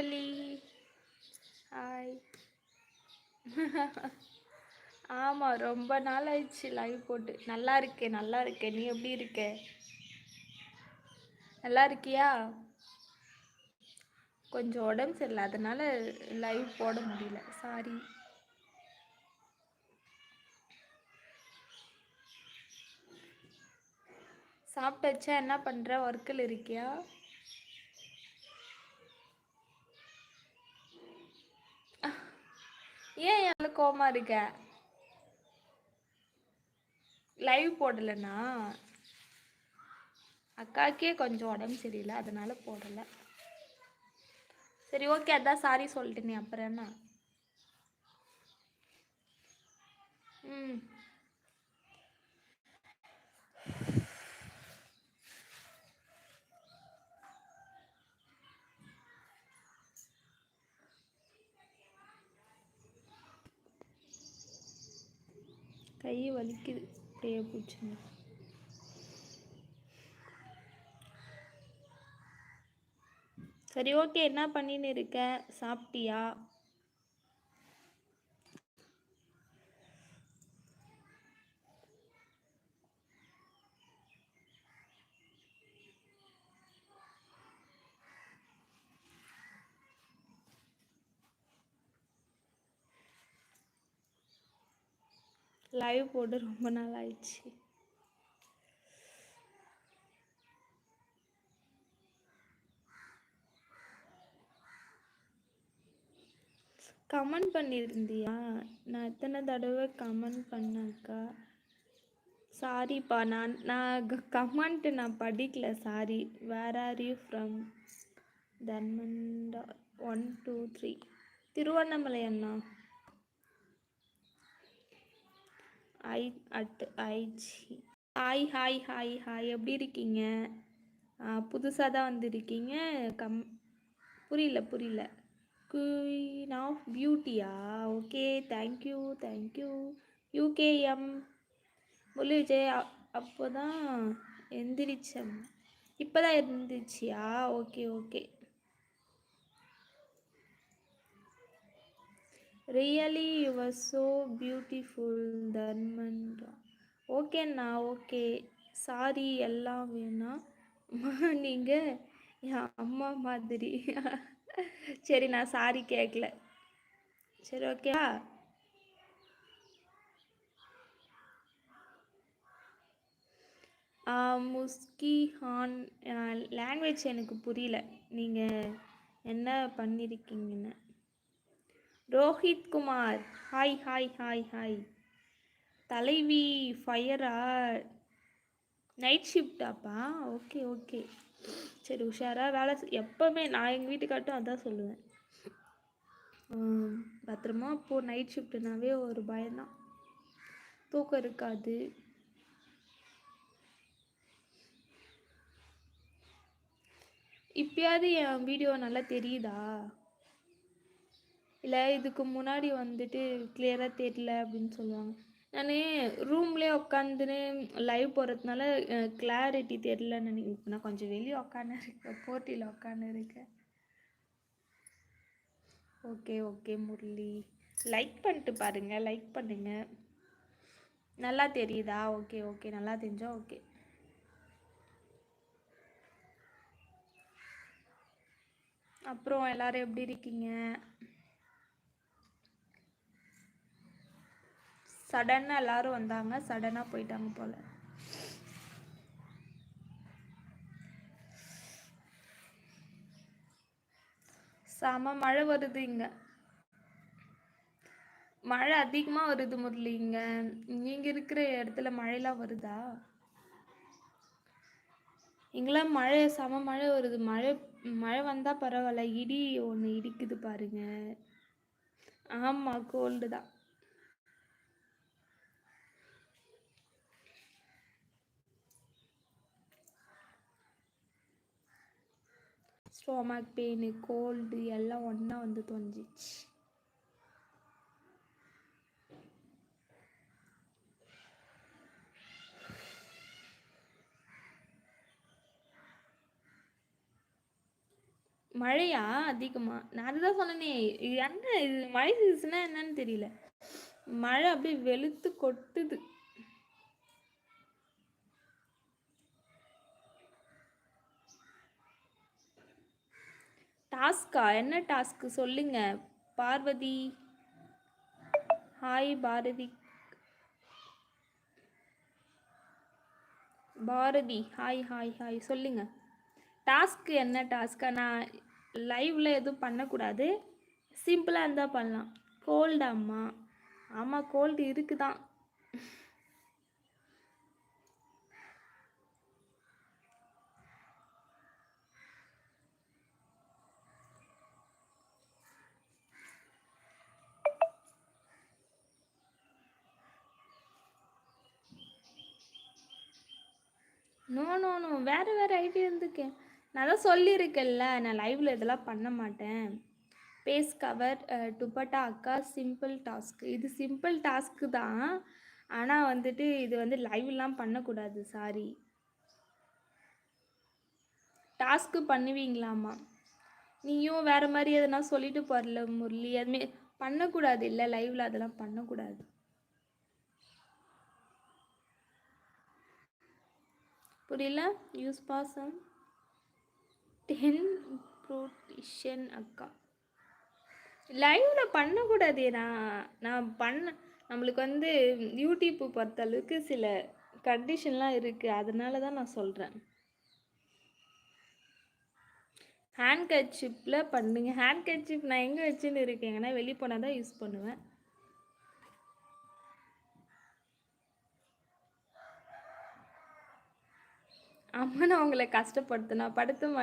Murali hi ஆமாம் ரொம்ப நாள் ஆயிடுச்சு லைவ் போட்டு. நல்லா இருக்கேன் நல்லா இருக்கேன் நீ எப்படி இருக்க? நல்லா இருக்கியா? கொஞ்சம் உடம்பு சரியில்லை அதனால லைவ் போட முடியல. சாரி சாப்பிட்டாச்சா? என்ன பண்ணுற ஒர்க்கில் இருக்கியா? ஏன் எவ்வளோ கோமா இருக்க? லைவ் போடலைண்ணா அக்காக்கே கொஞ்சம் உடம்பு சரியில்லை அதனால போடலை. சரி ஓகே அதான் சாரி சொல்லிட்டேனே அப்புறம் என்ன? ம். கை வலிக்குது. அப்படியே பூச்சுங்க சரி ஓகே என்ன பண்ணின்னு இருக்க? சாப்பிட்டியா? லைவ் போட்டு ரொம்ப நாள் ஆயிடுச்சு கமெண்ட் பண்ணியிருந்தியா நான் எத்தனை தடவை கமெண்ட் பண்ணாக்கா? சாரிப்பா நான் நான் கமெண்ட் நான் படிக்கல sorry where are you from தன்மண்டா one two three Tiruvannamalai Anna. I at IG. Hi hi hi hi. எப்படி இருக்கீங்க? புதுசாக தான் வந்திருக்கீங்க. கம் புரியல புரியல. Queen of பியூட்டியா okay thank you thank you UKM Murali Vijay அப்போ தான் எந்திரிச்சம் இப்போ தான் இருந்துச்சியா okay okay really your so beautiful தர்மன்றா ஓகேண்ணா ஓகே சாரி எல்லாம் வேணாம் நீங்கள் என் அம்மா மாதிரி. சரி நான் சாரி கேட்கல சரி ஓகேவா முஸ்கி ஹான் லாங்குவேஜ் எனக்கு புரியல. நீங்கள் என்ன பண்ணியிருக்கீங்கன்னு Rohit Kumar. Hi hi hi hi. தலைவி ஃபயரா நைட் ஷிஃப்டாப்பா ஓகே ஓகே சரி உஷாராக வேலை எப்போவுமே நான் எங்கள் வீட்டுக்காட்டும் அதான் சொல்லுவேன். பத்திரமா இப்போது நைட் ஷிஃப்ட்னாவே ஒரு பயம்தான். தூக்கம் இருக்காது. இப்பயாவது என் வீடியோ நல்லா தெரியுதா? இல்லை இதுக்கு முன்னாடி வந்துட்டு கிளியராக தெரியல அப்படின்னு சொல்லுவாங்க. நான் ரூம்லேயே உட்காந்துன்னு லைவ் போகிறதுனால கிளாரிட்டி தெரிலன்னு நினைக்கிறேன். நான் கொஞ்சம் வெளியே உட்காந்து இருக்கேன் போட்டியில் உட்காந்து இருக்கேன். Okay okay Murali. லைக் பண்ணிட்டு பாருங்கள் லைக் பண்ணுங்கள் நல்லா தெரியுதா? Okay okay. நல்லா தெரிஞ்சா ஓகே. அப்புறம் எல்லாரும் எப்படி இருக்கீங்க? சடனாக எல்லாரும் வந்தாங்க. சடனாக போயிட்டாங்க போல. செம மழை வருது இங்க. மழை அதிகமா வருது முரளி இங்க. நீங்க இருக்கிற இடத்துல மழைலாம் வருதா? இங்கெல்லாம் மழை செம மழை வருது. மழை மழை வந்தா பரவாயில்ல. இடி ஒன்று இடிக்குது பாருங்க. ஆமா கோல்டு தான். ஸ்டொமக் பெயின் கோல்டு எல்லாம் ஒன்றா வந்து தொலைஞ்சிச்சு மழையா? அதிகமா? நான் அதுதான் சொன்னேனே இது என்ன இது மழை சீசனா என்னன்னு தெரியல. மழை அப்படியே வெளுத்து கொட்டுது. டாஸ்கா என்ன டாஸ்க்கு? சொல்லுங்க. Parvathi. Hi Bharathi. Bharathi. Hi hi hi சொல்லுங்க. டாஸ்க்கு என்ன டாஸ்க்கா? நான் லைவ்ல எதுவும் பண்ணக்கூடாது. சிம்பிளாக இருந்தால் பண்ணலாம். கோல்டு அம்மா. ஆமாம் கோல்டு இருக்குதான். நோ நோ நோ வேறு வேறு ஐடியா இருந்துக்கேன் நான் தான் சொல்லியிருக்கேன்ல நான் லைவில் இதெல்லாம் பண்ண மாட்டேன். பேஸ் கவர் துப்பட்டா அக்கா சிம்பிள் டாஸ்க் இது சிம்பிள் டாஸ்க்கு தான். ஆனால் வந்துட்டு இது வந்து லைவ்லாம் பண்ணக்கூடாது சாரி டாஸ்க்கு பண்ணுவீங்களாமா நீயும் வேறு மாதிரி எதனா சொல்லிட்டு போகிறல முரளி. அதுமாரி பண்ணக்கூடாது இல்லை லைவில் அதெல்லாம் பண்ணக்கூடாது. புரியல? யூஸ் பாசம் டென் ப்ரோட்டிஷன் அக்கா. லைவில் பண்ணக்கூடாது நான் நான் பண்ண நம்மளுக்கு வந்து யூடியூப்பு பொறுத்த அளவுக்கு சில கண்டிஷன்லாம் இருக்குது அதனால தான் நான் சொல்கிறேன் ஹேண்ட் கர்ச்சிப்பில் பண்ணுங்கள் ஹேண்ட் கர்ச்சிப் நான் எங்கே வச்சுன்னு இருக்கேங்கன்னா வெளியே போனால் தான் யூஸ் பண்ணுவேன். அம்மன் அவங்கள கஷ்டப்படுத்தினா படுத்து